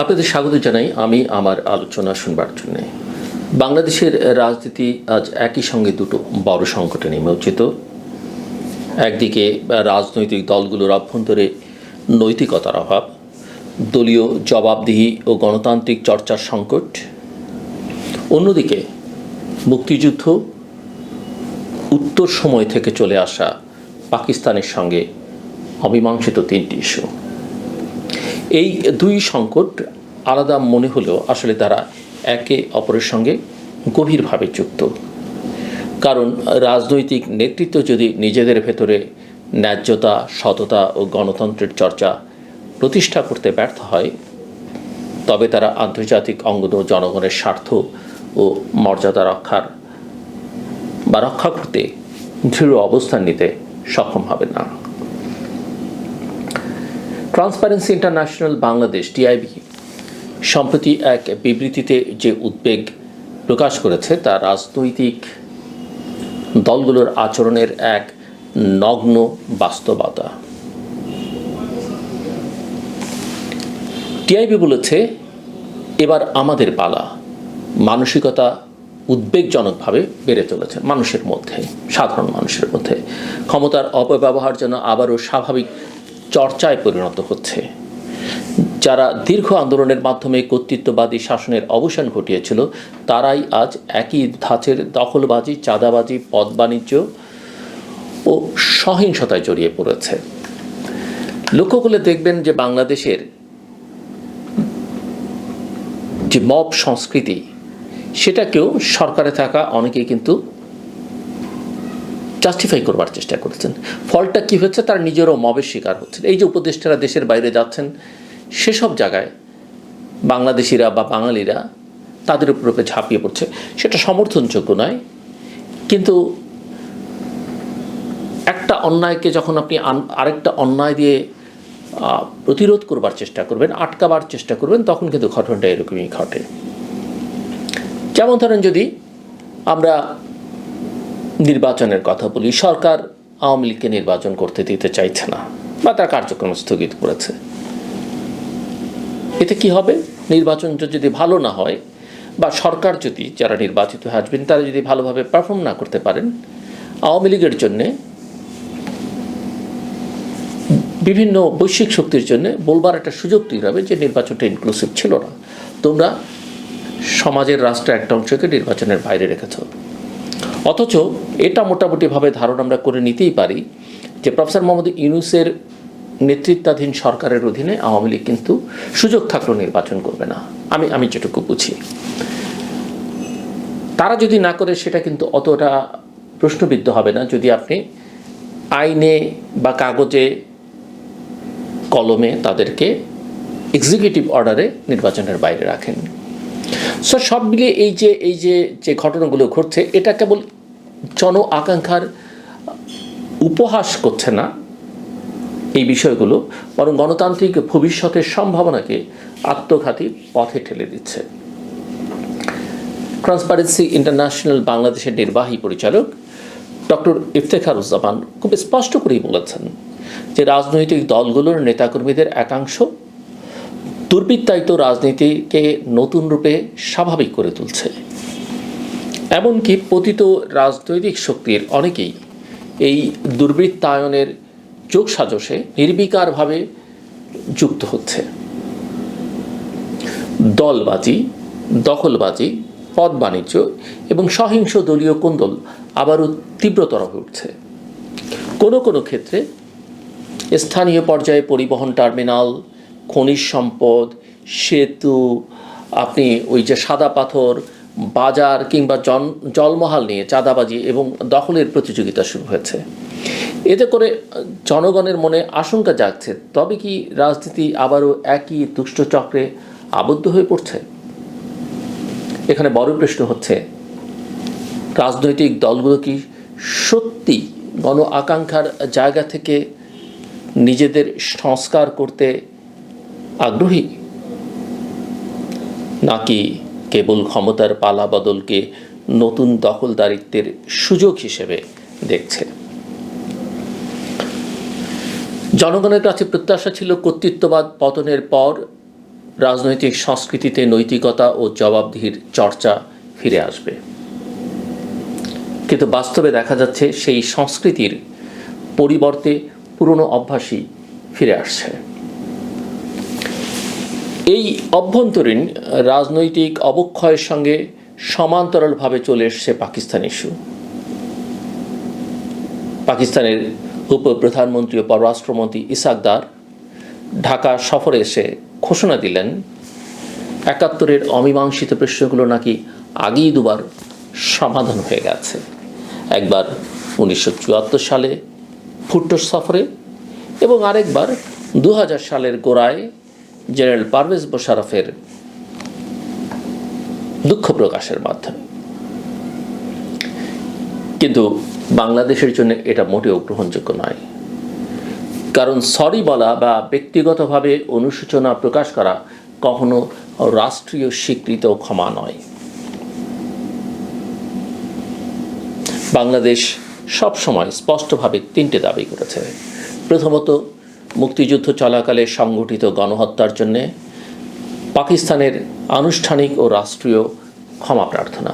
আপনাদের স্বাগত জানাই আমি আমার আলোচনা শুনবার জন্য। বাংলাদেশের রাজনীতি আজ একই সঙ্গে দুটো বড় সংকটে নিমজ্জিত একদিকে রাজনৈতিক দলগুলোর অভ্যন্তরে নৈতিকতার অভাব, দলীয় জবাবদিহি ও গণতান্ত্রিক চর্চার সংকট, অন্যদিকে মুক্তিযুদ্ধ, উত্তর সময় থেকে চলে আসা পাকিস্তানের সঙ্গে অমীমাংসিত তিনটি ইস্যু। এই দুই সংকট আলাদা মনে হলেও আসলে তারা একে অপরের সঙ্গে গভীরভাবে যুক্ত। কারণ রাজনৈতিক নেতৃত্ব যদি নিজেদের ভেতরে ন্যায্যতা, সততা ও গণতন্ত্রের চর্চা প্রতিষ্ঠা করতে ব্যর্থ হয়, তবে তারা আন্তর্জাতিক অঙ্গন জনগণের স্বার্থ ও মর্যাদা রক্ষার বা রক্ষা করতে দৃঢ় অবস্থান নিতে সক্ষম হবে না। ট্রান্সপারেন্সি ইন্টারন্যাশনাল বাংলাদেশ টিআইবি সম্প্রতি এক বিবৃতিতে যে উদ্বেগ প্রকাশ করেছে, তা রাজনৈতিক দলগুলোর আচরণের এক নগ্ন বাস্তবতা। টিআইবি বলেছে, এবার আমাদের পালা মানসিকতা উদ্বেগজনকভাবে বেড়ে চলেছে মানুষের মধ্যে, সাধারণ মানুষের মধ্যে। ক্ষমতার অপব্যবহার যেন আবারও স্বাভাবিক চর্চায় পরিণত হচ্ছে। যারা দীর্ঘ আন্দোলনের মাধ্যমে কর্তৃত্ববাদী শাসনের অবসান ঘটিয়েছিল, তারাই আজ একই ধাঁচের দখলবাজি, চাঁদাবাজি পদ বাণিজ্য ও সহিংসতায় জড়িয়ে পড়েছে। লক্ষ্য করলে দেখবেন যে বাংলাদেশের যে মব সংস্কৃতি, সেটাকেও সরকারে থাকা অনেকেই কিন্তু জাস্টিফাই করবার চেষ্টা করেছেন। ফলটা কী হচ্ছে তার নিজেরও মবের শিকার হচ্ছেন। এই যে উপদেষ্টারা দেশের বাইরে যাচ্ছেন, সেসব জায়গায় বাংলাদেশিরা বা বাঙালিরা তাদের উপরে ঝাঁপিয়ে পড়ছে। সেটা সমর্থনযোগ্য নয়। কিন্তু একটা অন্যায়কে যখন আপনি আরেকটা অন্যায় দিয়ে প্রতিরোধ করবার চেষ্টা করবেন, আটকাবার চেষ্টা করবেন, তখন কিন্তু ঘটনাটা এরকমই ঘটে। যেমন ধরেন যদি আমরা নির্বাচনের কথা বলি, সরকার আওয়ামী লীগকে নির্বাচন করতে দিতে চাইছে না বা তার কার্যক্রম স্থগিত করেছে। এতে কি হবে? নির্বাচন যদি ভালো না হয় বা সরকার যদি, যারা নির্বাচিত হয়ে আসবেন, তারা যদি ভালোভাবে পারফর্ম না করতে পারেন, আওয়ামী লীগের জন্যে, বিভিন্ন বৈশ্বিক শক্তির জন্য বলবার একটা সুযোগ তৈরি হবে যে নির্বাচনটা ইনক্লুসিভ ছিল না। তোমরা সমাজের রাষ্ট্রের একটা অংশকে নির্বাচনের বাইরে রেখেছ। অথচ এটা মোটামুটিভাবে ধারণা আমরা করে নিতেই পারি যে প্রফেসর মোহাম্মদ ইউনুসের নেতৃত্বাধীন সরকারের অধীনে আওয়ামী লীগ কিন্তু সুযোগ থাকলেও নির্বাচন করবে না। আমি আমি যেটুকু বুঝি। তারা যদি না করে, সেটা কিন্তু অতটা প্রশ্নবিদ্ধ হবে না। যদি আপনি আইনে বা কাগজে কলমে তাদেরকে এক্সিকিউটিভ অর্ডারে নির্বাচনের বাইরে রাখেন। সো সব মিলিয়ে এই যে এই যে যে ঘটনাগুলো ঘটছে, এটা কেবল জন আকাঙ্ক্ষার উপহাস করছে না এই বিষয়গুলো, বরং গণতান্ত্রিক ভবিষ্যতের সম্ভাবনাকে আত্মঘাতী পথে ঠেলে দিচ্ছে। ট্রান্সপারেন্সি ইন্টারন্যাশনাল বাংলাদেশের নির্বাহী পরিচালক ডক্টর ইফতেখারুজ্জামান খুব স্পষ্ট করেই বলেছেন যে রাজনৈতিক দলগুলোর নেতাকর্মীদের একাংশ দুর্বৃত্তায়িত রাজনীতিকে নতুন রূপে স্বাভাবিক করে তুলছে। এমনকি পতিত রাজনৈতিক শক্তির অনেকেই এই দুর্বৃত্তায়নের যোগসাজশে নির্বিকারভাবে যুক্ত হচ্ছে। দলবাজি, দখলবাজি পদ বাণিজ্য এবং সহিংস দলীয় কোন্দল আবারও তীব্রতর হয়ে উঠছে। কোনো কোনো ক্ষেত্রে স্থানীয় পর্যায়ে পরিবহন টার্মিনাল খনিজ সম্পদ, সেতু, আপনি ওই যে সাদা পাথর, বাজার কিংবা জন, জলমহাল নিয়ে চাঁদাবাজি এবং দখলের প্রতিযোগিতা শুরু হয়েছে। এতে করে জনগণের মনে আশঙ্কা জাগছে, তবে কি রাজনীতি আবারও একই দুষ্ট চক্রে আবদ্ধ হয়ে পড়ছে? এখানে বড় প্রশ্ন হচ্ছে, রাজনৈতিক দলগুলো কি সত্যি গণ আকাঙ্ক্ষার জায়গা থেকে নিজেদের সংস্কার করতে আগ্রহী? নাকি কেবল ক্ষমতার পালা বদলকে নতুন দখলদারিত্বের সুযোগ হিসেবে দেখছে? জনগণের কাছে প্রত্যাশা ছিল কর্তৃত্ববাদ পতনের পর রাজনৈতিক সংস্কৃতিতে নৈতিকতা ও জবাবদিহির চর্চা ফিরে আসবে। কিন্তু বাস্তবে দেখা যাচ্ছে সেই সংস্কৃতির পরিবর্তে পুরনো অভ্যাসই ফিরে আসছে। এই অভ্যন্তরীণ রাজনৈতিক অবক্ষয়ের সঙ্গে সমান্তরালভাবে চলে এসছে পাকিস্তান ইস্যু। পাকিস্তানের উপ প্রধানমন্ত্রী ও পররাষ্ট্রমন্ত্রী ইসাকদার ঢাকা সফরে এসে ঘোষণা দিলেন, একাত্তরের অমীমাংসিত প্রশ্নগুলো নাকি আগেই দুবার সমাধান হয়ে গেছে। একবার উনিশশো চুয়াত্তর সালে ফুট্টো সফরে এবং আরেকবার দু হাজার সালের গোড়ায় জেনারেল পারভেজ মোশারফের দুঃখ প্রকাশের মাধ্যমে। কিন্তু বাংলাদেশের জন্য এটা মোটেও গ্রহণযোগ্য নয়। কারণ সরি বলা বা ব্যক্তিগতভাবে অনুশোচনা প্রকাশ করা কখনো রাষ্ট্রীয় স্বীকৃত ক্ষমা নয়। বাংলাদেশ সবসময় স্পষ্টভাবে তিনটে দাবি করেছে। প্রথমত মুক্তিযুদ্ধ চলাকালে সংগঠিত গণহত্যার জন্যে পাকিস্তানের আনুষ্ঠানিক ও রাষ্ট্রীয় ক্ষমা প্রার্থনা।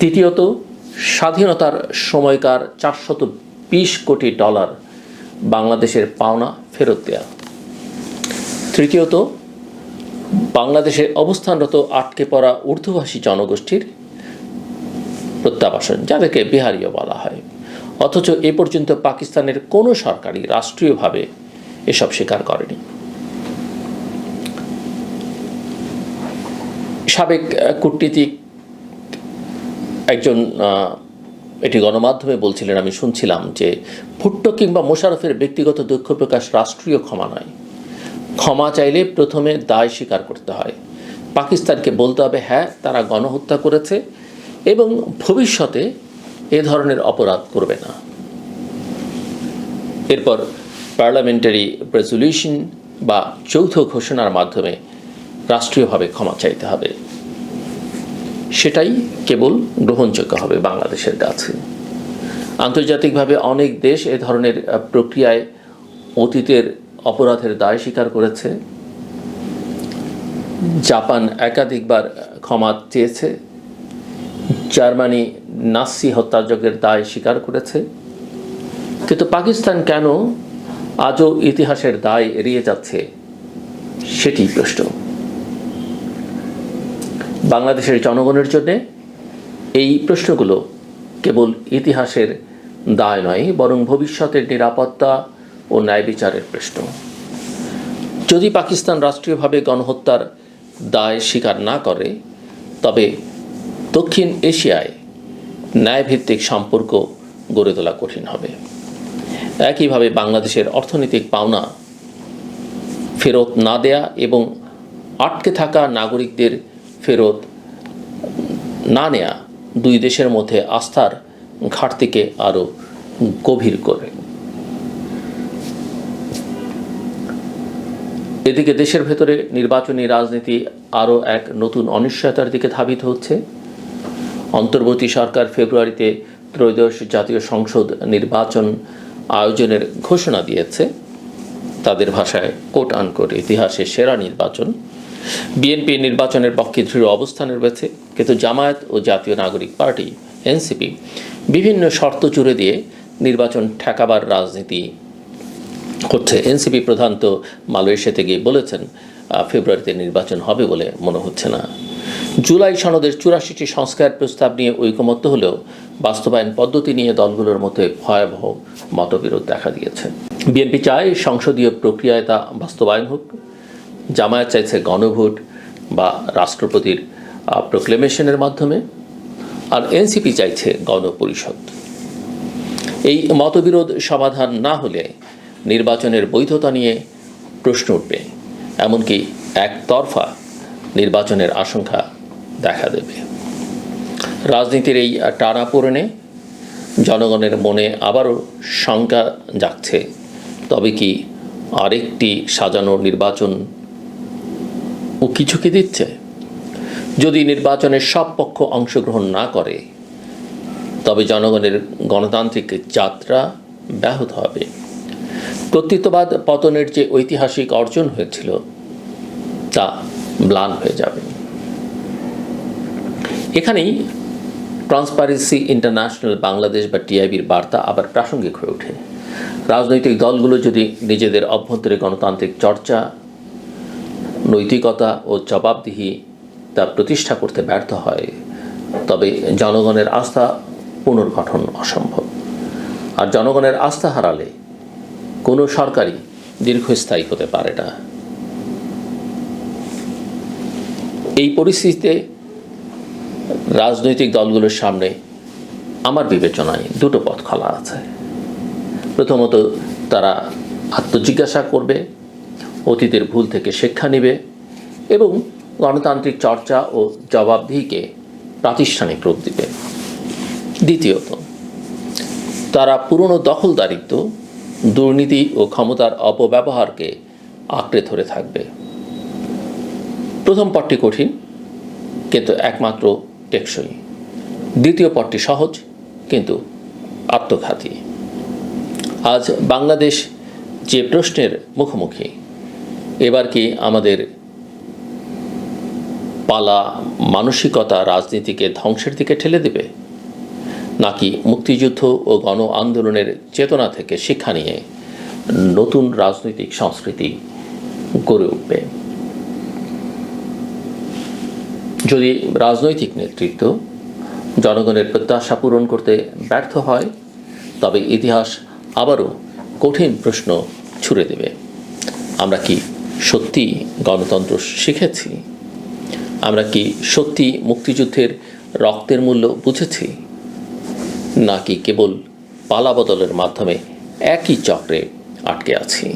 তৃতীয়ত স্বাধীনতার সময়কার চারশত বিশ কোটি ডলার বাংলাদেশের পাওনা ফেরত দেয়া। তৃতীয়ত, বাংলাদেশে অবস্থানরত আটকে পড়া উর্দুভাষী জনগোষ্ঠীর প্রত্যাবাসন, যাদেরকে বিহারীয় বলা হয়। অথচ এ পর্যন্ত পাকিস্তানের কোনো সরকারই রাষ্ট্রীয়ভাবে এসব স্বীকার করেনি। সাবেক কূটনীতিক একজন এটি গণমাধ্যমে বলছিলেন, আমি শুনছিলাম যে ভুট্টো কিংবা মোশারফের ব্যক্তিগত দুঃখ প্রকাশ রাষ্ট্রীয় ক্ষমা নয়। ক্ষমা চাইলে প্রথমে দায় স্বীকার করতে হয়। পাকিস্তানকে বলতে হবে হ্যাঁ তারা গণহত্যা করেছে এবং ভবিষ্যতে এ ধরনের অপরাধ করবে না। এরপর পার্লামেন্টারি রেজলিউশন বা যৌথ ঘোষণার মাধ্যমে রাষ্ট্রীয়ভাবে ক্ষমা চাইতে হবে। সেটাই কেবল গ্রহণযোগ্য হবে বাংলাদেশের কাছে। আন্তর্জাতিকভাবে অনেক দেশ এ ধরনের প্রক্রিয়ায় অতীতের অপরাধের দায় স্বীকার করেছে। জাপান একাধিকবার ক্ষমা চেয়েছে। জার্মানি নাসি হত্যাযজ্ঞের দায় স্বীকার করেছে। কিন্তু পাকিস্তান কেন আজও ইতিহাসের দায় এড়িয়ে যাচ্ছে সেটি প্রশ্ন। বাংলাদেশের জনগণের জন্যে এই প্রশ্নগুলো কেবল ইতিহাসের দায় নয়, বরং ভবিষ্যতের নিরাপত্তা ও ন্যায় বিচারের প্রশ্ন। যদি পাকিস্তান রাষ্ট্রীয়ভাবে গণহত্যার দায় স্বীকার না করে, তবে দক্ষিণ এশিয়ায় ন্যায়ভিত্তিক সম্পর্ক গড়ে তোলা কঠিন হবে। একইভাবে বাংলাদেশের অর্থনৈতিক পাওনা ফেরত না দেয়া এবং আটকে থাকা নাগরিকদের ফেরত না নেয়া দুই দেশের মধ্যে আস্থার ঘাটতিকে আরও গভীর করে। এদিকে দেশের ভেতরে নির্বাচনী রাজনীতি আরও এক নতুন অনিশ্চয়তার দিকে ধাবিত হচ্ছে। অন্তর্বর্তী সরকার ফেব্রুয়ারিতে ত্রয়োদশ জাতীয় সংসদ নির্বাচন আয়োজনের ঘোষণা দিয়েছে। তাদের ভাষায় কোট আনকোট ইতিহাসের সেরা নির্বাচন। বিএনপি নির্বাচনের পক্ষে দৃঢ় অবস্থানে রয়েছে, কিন্তু জামায়াত ও জাতীয় নাগরিক পার্টি, এনসিপি, বিভিন্ন শর্ত জুড়ে দিয়ে নির্বাচন ঠেকাবার রাজনীতি হচ্ছে এনসিপি প্রধান তো মালয়েশিয়াতে গিয়ে বলেছেন ফেব্রুয়ারিতে নির্বাচন হবে বলে মনে হচ্ছে না। জুলাই সনদের চুরাশিটি সংস্কার প্রস্তাব নিয়ে ঐকমত্য হলেও বাস্তবায়ন পদ্ধতি নিয়ে দলগুলোর মধ্যে ভয়াবহ মতবিরোধ দেখা দিয়েছে। বিএনপি চায় সংসদীয় প্রক্রিয়ায় তা বাস্তবায়ন হোক, জামায়াত চাইছে গণভোট বা রাষ্ট্রপতির প্রোক্লেমেশনের মাধ্যমে, আর এনসিপি চাইছে গণপরিষদ। এই মতবিরোধ সমাধান না হলে নির্বাচনের বৈধতা নিয়ে প্রশ্ন উঠবে, এমনকি একতরফা নির্বাচনের আশঙ্কা দেখা দেবে। রাজনীতির এই টানাপোড়েনে জনগণের মনে আবারও শঙ্কা জাগছে। তবে কি আরেকটি সাজানো নির্বাচন ও কিছু কি দিচ্ছে? যদি নির্বাচনের সব পক্ষ অংশগ্রহণ না করে, তবে জনগণের গণতান্ত্রিক যাত্রা ব্যাহত হবে। কর্তৃত্ববাদ পতনের যে ঐতিহাসিক অর্জন হয়েছিল, তা ম্লান হয়ে যাবে। এখানেই ট্রান্সপারেন্সি ইন্টারন্যাশনাল বাংলাদেশ বা টিআইবির বার্তা আবার প্রাসঙ্গিক হয়ে ওঠে। রাজনৈতিক দলগুলো যদি নিজেদের অভ্যন্তরে গণতান্ত্রিক চর্চা, নৈতিকতা ও জবাবদিহি তা প্রতিষ্ঠা করতে ব্যর্থ হয়, তবে জনগণের আস্থা পুনর্গঠন অসম্ভব। আর জনগণের আস্থা হারালে কোনো সরকারই দীর্ঘস্থায়ী হতে পারে না। এই পরিস্থিতিতে রাজনৈতিক দলগুলোর সামনে আমার বিবেচনায় দুটো পথ খোলা আছে। প্রথমত, তারা আত্মজিজ্ঞাসা করবে, অতীতের ভুল থেকে শিক্ষা নেবে এবং গণতান্ত্রিক চর্চা ও জবাবদিহিকে প্রাতিষ্ঠানিক রূপ দিবে। দ্বিতীয়ত, তারা পুরনো দখলদারিত্ব, দুর্নীতি ও ক্ষমতার অপব্যবহারকে আঁকড়ে ধরে থাকবে। প্রথম পথটি কঠিন, কিন্তু একমাত্র টেকসই। দ্বিতীয় পথটি সহজ, কিন্তু আত্মঘাতী। আজ বাংলাদেশ যে প্রশ্নের মুখোমুখি, এবার কি আমাদের পালা মানসিকতা রাজনীতিকে ধ্বংসের দিকে ঠেলে দেবে? নাকি মুক্তিযুদ্ধ ও গণ আন্দোলনের চেতনা থেকে শিক্ষা নিয়ে নতুন রাজনৈতিক সংস্কৃতি গড়ে উঠবে? যদি রাজনৈতিক নেতৃত্ব জনগণের প্রত্যাশা পূরণ করতে ব্যর্থ হয়, তবে ইতিহাস আবারও কঠিন প্রশ্ন ছুড়ে দেবে। আমরা কি সত্যি গণতন্ত্র শিখেছি? আমরা কি সত্যি মুক্তিযুদ্ধের রক্তের মূল্য বুঝেছি? নাকি কেবল পালাবদলের মাধ্যমে একই চক্রে আটকে আছি?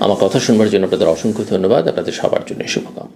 আমার কথা শুনবার জন্য আপনাদের অসংখ্য ধন্যবাদ। আপনাদের সবার জন্য শুভকামনা।